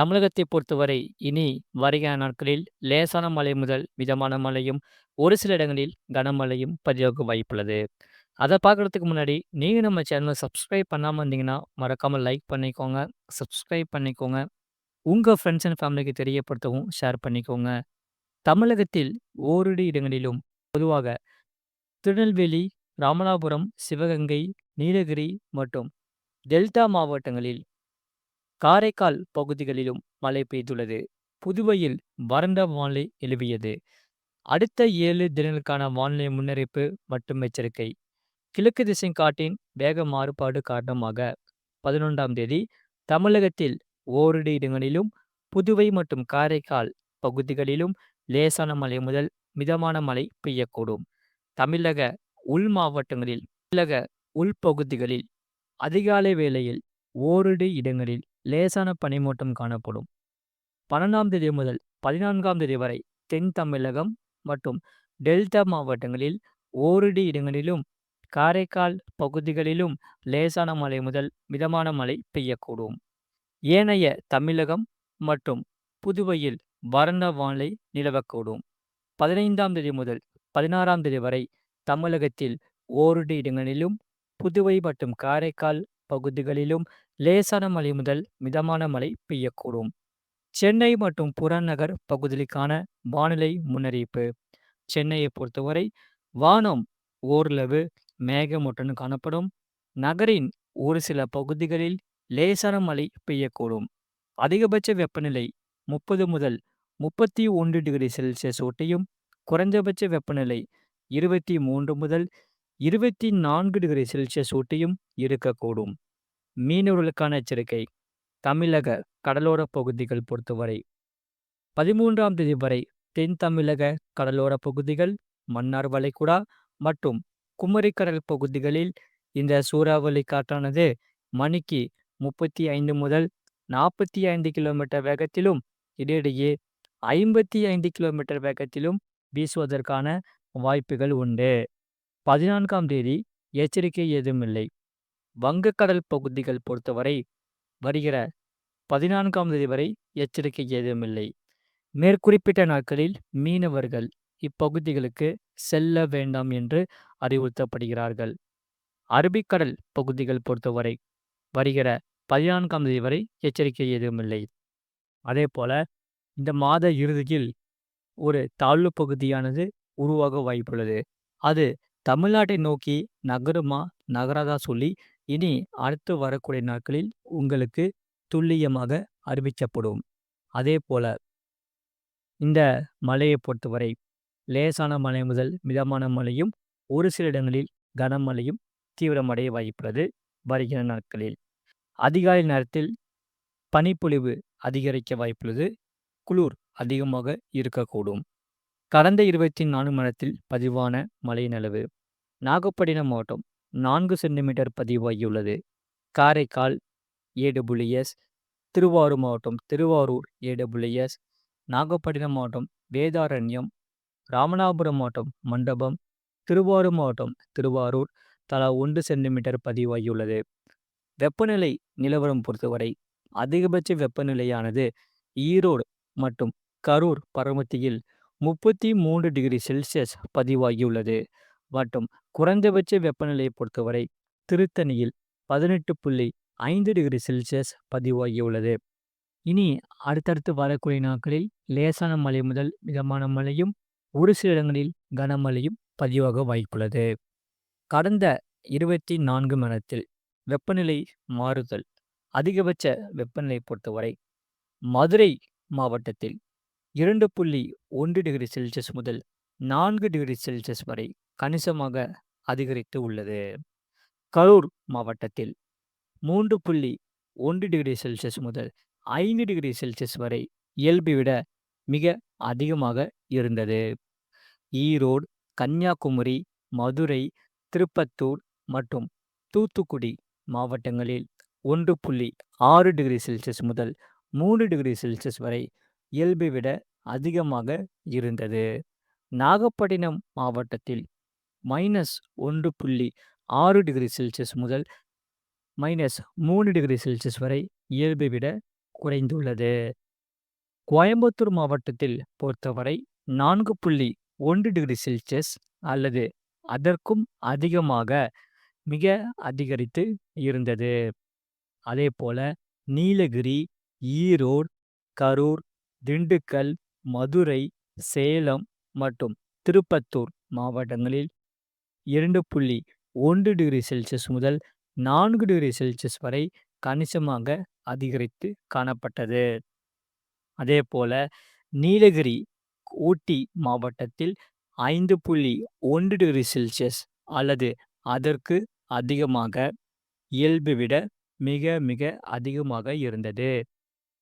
தமிழகத்தை பொறுத்தவரை இனி வருகிற நாட்களில் லேசான மழை முதல் மிதமான மழையும் ஒரு சில இடங்களில் கனமழையும் பதிவாக வாய்ப்புள்ளது. அதை பார்க்குறதுக்கு முன்னாடி நீங்கள் நம்ம சேனலை சப்ஸ்கிரைப் பண்ணாமல் இருந்தீங்கன்னா மறக்காமல் லைக் பண்ணிக்கோங்க சப்ஸ்கிரைப் பண்ணிக்கோங்க. உங்கள் ஃப்ரெண்ட்ஸ் அண்ட் ஃபேமிலிக்கு தெரியப்படுத்தவும் ஷேர் பண்ணிக்கோங்க. தமிழகத்தில் ஓரிரு இடங்களிலும் பொதுவாக திருநெல்வேலி ராமநாதபுரம் சிவகங்கை நீலகிரி மற்றும் டெல்டா மாவட்டங்களில் காரைக்கால் பகுதிகளிலும் மழை பெய்துள்ளது. புதுவையில் வறண்ட வானிலை எழுவியது. அடுத்த ஏழு தினங்களுக்கான வானிலை முன்னறிப்பு மற்றும் எச்சரிக்கை. கிழக்கு திசை காட்டின் வேக மாறுபாடு காரணமாக பதினொன்றாம் தேதி தமிழகத்தில் ஓரிரு இடங்களிலும் புதுவை மற்றும் காரைக்கால் பகுதிகளிலும் லேசான மழை முதல் மிதமான மழை பெய்யக்கூடும். தமிழக உள் மாவட்டங்களில் தமிழக உள்பகுதிகளில் அதிகாலை வேளையில் ஓரிரு இடங்களில் லேசான பனிமூட்டம் காணப்படும். பன்னெண்டாம் தேதி முதல் பதினான்காம் தேதி வரை தென் தமிழகம் மற்றும் டெல்டா மாவட்டங்களில் ஓரிரு இடங்களிலும் காரைக்கால் பகுதிகளிலும் லேசான மழை முதல் மிதமான மழை பெய்யக்கூடும். ஏனைய தமிழகம் மற்றும் புதுவையில் வறண்ட வானிலை நிலவக்கூடும். பதினைந்தாம் தேதி முதல் பதினாறாம் தேதி வரை தமிழகத்தில் ஓரிரு இடங்களிலும் புதுவை மற்றும் காரைக்கால் பகுதிகளிலும் லேசான மழை முதல் மிதமான மழை பெய்யக்கூடும். சென்னை மற்றும் புறநகர் பகுதிகளுக்கான வானிலை முன்னறிவிப்பு. சென்னையை பொறுத்தவரை வானம் ஓரளவு மேகமூட்டம் காணப்படும். நகரின் ஒரு சில பகுதிகளில் லேசான மழை பெய்யக்கூடும். அதிகபட்ச வெப்பநிலை முப்பது முதல் முப்பத்தி ஒன்று டிகிரி செல்சியஸ் ஒட்டியும் குறைந்தபட்ச வெப்பநிலை இருபத்தி மூன்று முதல் இருபத்தி நான்கு டிகிரி செல்சியஸ் ஊட்டியும் இருக்கக்கூடும். மீனவர்களுக்கான எச்சரிக்கை தமிழக கடலோர பகுதிகள் பொறுத்தவரை பதிமூன்றாம் தேதி வரை தென் தமிழக கடலோர பகுதிகள் மன்னார் வளைகுடா மற்றும் குமரிக்கடல் பகுதிகளில் இந்த சூறாவளி காற்றானது மணிக்கு முப்பத்தி ஐந்து முதல் நாற்பத்தி ஐந்து கிலோமீட்டர் வேகத்திலும் இடையிடையே ஐம்பத்தி ஐந்து கிலோமீட்டர் வேகத்திலும் வீசுவதற்கான வாய்ப்புகள் உண்டு. பதினான்காம் தேதி எச்சரிக்கை ஏதுமில்லை வங்கக்கடல் பகுதிகள் பொறுத்தவரை வருகிற பதினான்காம் தேதி வரை எச்சரிக்கை ஏதுமில்லை மேற்குறிப்பிட்ட நாட்களில் மீனவர்கள் இப்பகுதிகளுக்கு செல்ல வேண்டாம் என்று அறிவுறுத்தப்படுகிறார்கள். அரபிக்கடல் பகுதிகள் பொறுத்தவரை வருகிற பதினான்காம் தேதி வரை எச்சரிக்கை ஏதுமில்லை அதே போல இந்த மாத இறுதியில் ஒரு தாழ்வு பகுதியானது உருவாக வாய்ப்புள்ளது. அது தமிழ்நாட்டை நோக்கி நகருமா? நகராதா? சொல்லி இனி அடுத்து வரக்கூடிய நாட்களில் உங்களுக்கு துல்லியமாக அறிவிக்கப்படும். அதே போல இந்த மலையை பொறுத்தவரை லேசான மழை முதல் மிதமான மழையும் ஒரு சில இடங்களில் கனமழையும் தீவிரமடைய வாய்ப்புள்ளது வருகிற நாட்களில். அதிகாலை நேரத்தில் பனிப்பொழிவு அதிகரிக்க வாய்ப்புள்ளது. குளிர் அதிகமாக இருக்கக்கூடும். கடந்த இருபத்தி நான்கு மணத்தில் பதிவான மழை அளவு நாகப்பட்டினம் மாவட்டம் நான்கு சென்டிமீட்டர் பதிவாகியுள்ளது. காரைக்கால் ஏடபிள்யூஎஸ் திருவாரூர் மாவட்டம் திருவாரூர் ஏடபிள்யூஎஸ் நாகப்பட்டினம் மாவட்டம் வேதாரண்யம் ராமநாதபுரம் மாவட்டம் மண்டபம் திருவாரூர் மாவட்டம் திருவாரூர் தலா ஒன்று சென்டிமீட்டர் பதிவாகியுள்ளது. வெப்பநிலை நிலவரம் பொறுத்தவரை அதிகபட்ச வெப்பநிலையானது ஈரோடு மற்றும் கரூர் பரமத்தியில் முப்பத்தி மூன்று டிகிரி செல்சியஸ் பதிவாகியுள்ளது. மற்றும் குறைந்தபட்ச வெப்பநிலையை பொறுத்தவரை திருத்தணியில் பதினெட்டு புள்ளி ஐந்து டிகிரி செல்சியஸ் பதிவாகியுள்ளது. இனி அடுத்தடுத்து வரக்கூடிய நாட்களில் லேசான மழை முதல் மிதமான மழையும் ஒரு சில இடங்களில் கனமழையும் பதிவாக வாய்ப்புள்ளது. கடந்த இருபத்தி நான்கு மணத்தில் வெப்பநிலை மாறுதல் அதிகபட்ச வெப்பநிலை பொறுத்தவரை மதுரை மாவட்டத்தில் இரண்டு புள்ளி ஒன்று டிகிரி செல்சியஸ் முதல் நான்கு டிகிரி செல்சியஸ் வரை கணிசமாக அதிகரித்து உள்ளது. கரூர் மாவட்டத்தில் மூன்று புள்ளி ஒன்று டிகிரி செல்சியஸ் முதல் ஐந்து டிகிரி செல்சியஸ் வரை இயல்பை விட மிக அதிகமாக இருந்தது. ஈரோடு கன்னியாகுமரி மதுரை திருப்பத்தூர் மற்றும் தூத்துக்குடி மாவட்டங்களில் ஒன்று புள்ளி ஆறு டிகிரி செல்சியஸ் முதல் மூன்று டிகிரி செல்சியஸ் வரை இயல்பை விட அதிகமாக இருந்தது நாகப்பட்டினம் மாவட்டத்தில் மைனஸ் ஒன்று புள்ளி ஆறு டிகிரி செல்சியஸ் முதல் மைனஸ் மூணு டிகிரி செல்சியஸ் வரை இயல்பை விட குறைந்துள்ளது. கோயம்புத்தூர் மாவட்டத்தில் பொறுத்தவரை நான்கு புள்ளி ஒன்று டிகிரி செல்சியஸ் அல்லது அதற்கும் அதிகமாக மிக அதிகரித்து இருந்தது. அதேபோல நீலகிரி, ஈரோடு, கரூர், திண்டுக்கல், மதுரை, சேலம் மற்றும் திருப்பத்தூர் மாவட்டங்களில் இரண்டு புள்ளி ஒன்று டிகிரி செல்சியஸ் முதல் நான்கு டிகிரி செல்சியஸ் வரை கணிசமாக அதிகரித்து காணப்பட்டது. அதேபோல நீலகிரி, ஊட்டி மாவட்டத்தில் ஐந்து புள்ளி ஒன்று டிகிரி செல்சியஸ் அல்லது அதற்கு அதிகமாக இயல்பு விட மிக மிக அதிகமாக இருந்தது.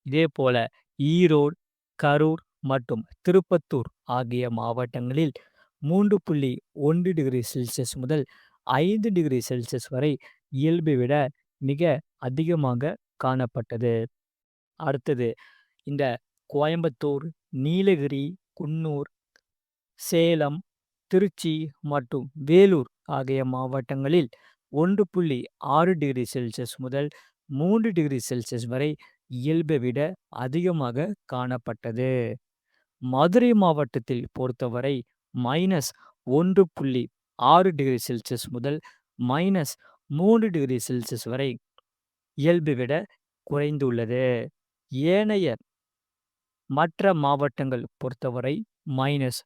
இதேபோல ஈரோடு, கரூர் மற்றும் திருப்பத்தூர் ஆகிய மாவட்டங்களில் மூன்று புள்ளி ஒன்று டிகிரி செல்சியஸ் முதல் ஐந்து டிகிரி செல்சியஸ் வரை இயல்பை விட மிக அதிகமாக காணப்பட்டது. அடுத்தது இந்த கோயம்புத்தூர், நீலகிரி, குன்னூர், சேலம், திருச்சி மற்றும் வேலூர் ஆகிய மாவட்டங்களில் ஒன்று புள்ளி ஆறு டிகிரி செல்சியஸ் முதல் மூன்று டிகிரி செல்சியஸ் வரை இயல்பை விட அதிகமாக காணப்பட்டது. மதுரை மாவட்டத்தில் பொறுத்தவரை மைனஸ் ஒன்று புள்ளி ஆறு டிகிரி செல்சியஸ் முதல் மைனஸ் மூன்று டிகிரி செல்சியஸ் வரை இயல்பை விட குறைந்துள்ளது. ஏனைய மற்ற மாவட்டங்கள் பொறுத்தவரை மைனஸ்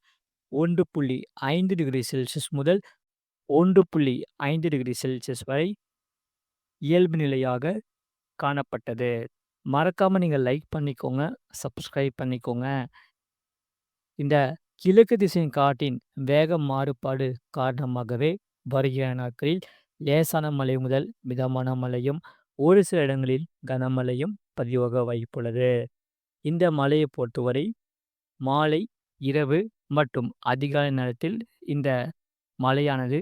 ஒன்று புள்ளி ஐந்து டிகிரி செல்சியஸ் முதல் ஒன்று புள்ளி ஐந்து டிகிரி செல்சியஸ் வரை இயல்பு நிலையாக காணப்பட்டது. மறக்காம நீங்க லைக் பண்ணிக்கோங்க, சப்ஸ்கிரைப் பண்ணிக்கோங்க. இந்த கிழக்கு திசையின் காற்றின் வேக மாறுபாடு காரணமாகவே வருகிற நாட்களில் லேசான மழை முதல் மிதமான மழையும், ஒரு சில இடங்களில் கனமழையும் பதிவாக வாய்ப்புள்ளது. இந்த மழையை பொறுத்தவரை மாலை, இரவு மற்றும் அதிகாலை நேரத்தில் இந்த மழையானது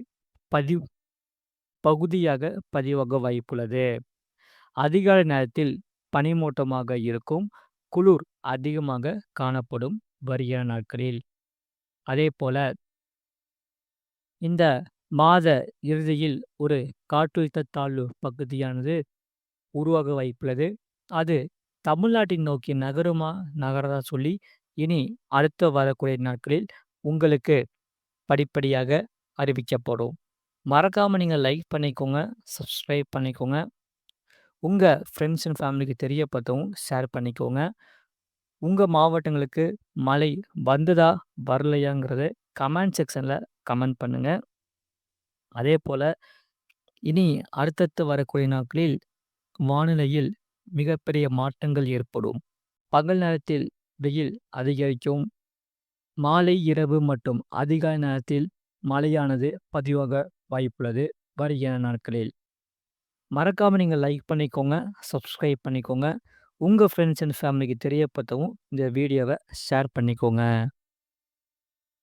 பதிவ் பகுதியாக பதிவாக வாய்ப்புள்ளது. அதிகாலை நேரத்தில் பனிமூட்டமாக இருக்கும். குளிர் அதிகமாக காணப்படும் வருகிற நாட்களில். அதே போல இந்த மாத இறுதியில் ஒரு காற்றழுத்த தாழ்வு பகுதியானது உருவாக வைப்புள்ளது அது தமிழ்நாட்டின் நோக்கி நகருமா, நகரதா சொல்லி இனி அடுத்து வரக்கூடிய நாட்களில் உங்களுக்கு படிப்படியாக அறிவிக்கப்படும். மறக்காமல் நீங்கள் லைக் பண்ணிக்கோங்க, சப்ஸ்கிரைப் பண்ணிக்கோங்க. உங்கள் ஃப்ரெண்ட்ஸ் அண்ட் ஃபேமிலிக்கு தெரியப்பட்டவும் ஷேர் பண்ணிக்கோங்க. உங்கள் மாவட்டங்களுக்கு மழை வந்ததா, வரலையாங்கிறத கமெண்ட் செக்ஷனில் கமெண்ட் பண்ணுங்கள் அதே போல் இனி அடுத்தடுத்து வரக்கூடிய நாட்களில் வானிலையில் மிகப்பெரிய மாற்றங்கள் ஏற்படும். பகல் நேரத்தில் வெயில் அதிகரிக்கும். மாலை, இரவு மற்றும் அதிகாலை நேரத்தில் மழையானது பதிவாக வாய்ப்புள்ளது வருகிற நாட்களில். மறக்காமல் நீங்கள் லைக் பண்ணிக்கோங்க, சப்ஸ்கிரைப் பண்ணிக்கோங்க. உங்கள் ஃப்ரெண்ட்ஸ் அண்ட் ஃபேமிலிக்கு தெரியப்படுத்தவும் இந்த வீடியோவை ஷேர் பண்ணிக்கோங்க.